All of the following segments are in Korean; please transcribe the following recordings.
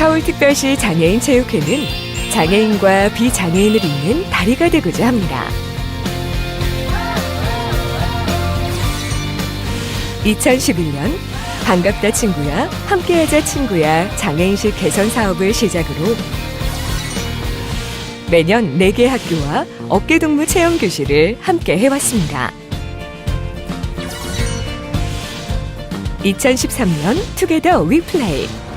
서울특별시 장애인 체육회는 장애인과 비장애인을 잇는 다리가 되고자 합니다. 2011년 반갑다 친구야, 함께하자 친구야 장애인식 개선 사업을 시작으로 매년 4개 학교와 어깨동무 체험 교실을 함께 해왔습니다. 2013년 투게더 위플레이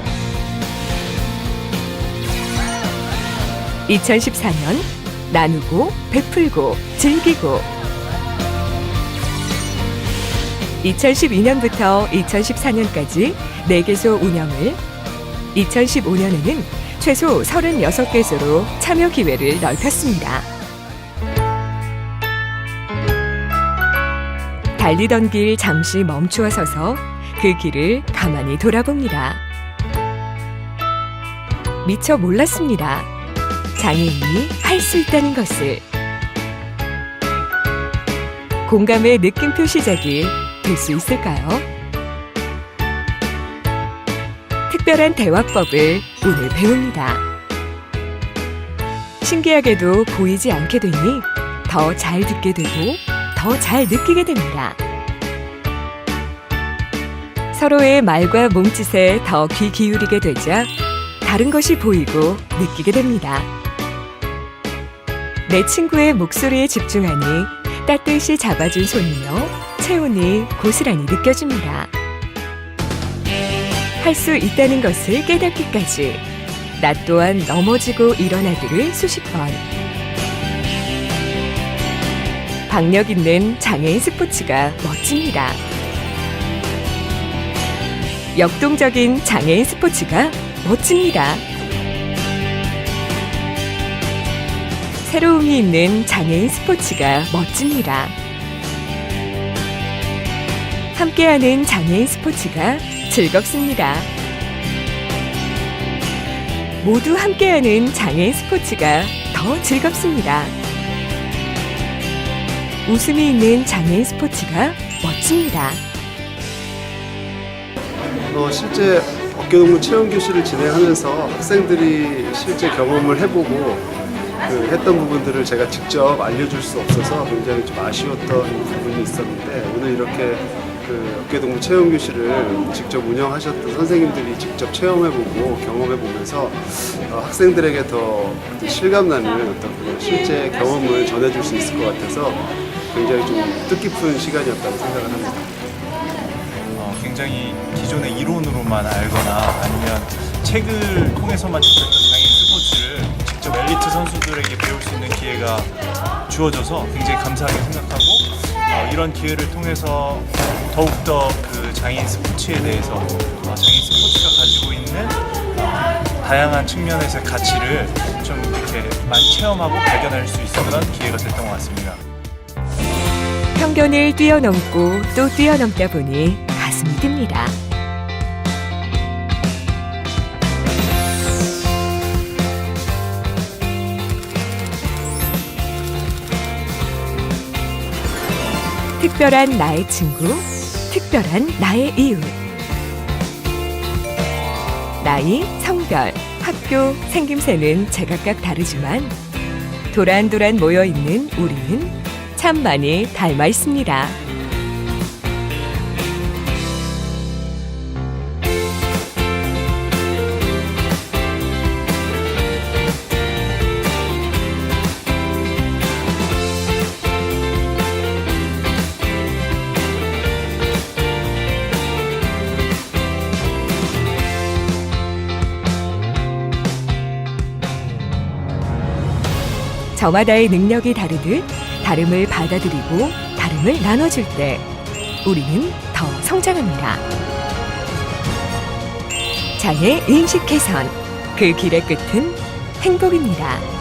2014년 나누고 베풀고 즐기고 2012년부터 2014년까지 4개소 운영을 2015년에는 최소 36개소로 참여 기회를 넓혔습니다. 달리던 길 잠시 멈추어 서서 그 길을 가만히 돌아봅니다. 미처 몰랐습니다. 장애인이 할 수 있다는 것을. 공감의 느낌표 시작이 될 수 있을까요? 특별한 대화법을 오늘 배웁니다. 신기하게도 보이지 않게 되니 더 잘 듣게 되고 더 잘 느끼게 됩니다. 서로의 말과 몸짓에 더 귀 기울이게 되자 다른 것이 보이고 느끼게 됩니다. 내 친구의 목소리에 집중하니 따뜻이 잡아준 손이며 체온이 고스란히 느껴집니다. 할 수 있다는 것을 깨닫기까지 나 또한 넘어지고 일어나기를 수십 번. 박력 있는 장애인 스포츠가 멋집니다. 역동적인 장애인 스포츠가 멋집니다. 새로움이 있는 장애인 스포츠가 멋집니다. 함께하는 장애인 스포츠가 즐겁습니다. 모두 함께하는 장애인 스포츠가 더 즐겁습니다. 웃음이 있는 장애인 스포츠가 멋집니다. 어, 실제 어깨동무 체험 교실을 진행하면서 학생들이 실제 경험을 해보고 그 했던 부분들을 제가 직접 알려줄 수 없어서 굉장히 좀 아쉬웠던 부분이 있었는데 오늘 이렇게 그 어깨동무 체험 교실을 직접 운영하셨던 선생님들이 직접 체험해보고 경험해보면서 어, 학생들에게 더 실감나는 어떤 그런 실제 경험을 전해줄 수 있을 것 같아서 굉장히 좀 뜻깊은 시간이었다고 생각을 합니다. 어, 굉장히 기존의 이론으로만 알거나 아니면 책을 통해서만 접했던 장애인 스포츠를 직접 엘리트 선수들에게 배울 수 있는 기회가 주어져서 굉장히 감사하게 생각하고 어, 이런 기회를 통해서 더욱더 그 장애인 스포츠에 대해서 어, 장애인 스포츠가 가지고 있는 어, 다양한 측면에서의 가치를 좀 이렇게 많이 체험하고 발견할 수 있었던 기회가 됐던 것 같습니다. 편견을 뛰어넘고 또 뛰어넘다 보니 가슴이 듭니다. 특별한 나의 친구, 특별한 나의 이웃. 나이, 성별, 학교, 생김새는 제각각 다르지만 도란도란 모여 있는 우리는 참 많이 닮아 있습니다. 저마다의 능력이 다르듯 다름을 받아들이고 다름을 나눠줄 때 우리는 더 성장합니다. 장애 인식 개선 그 길의 끝은 행복입니다.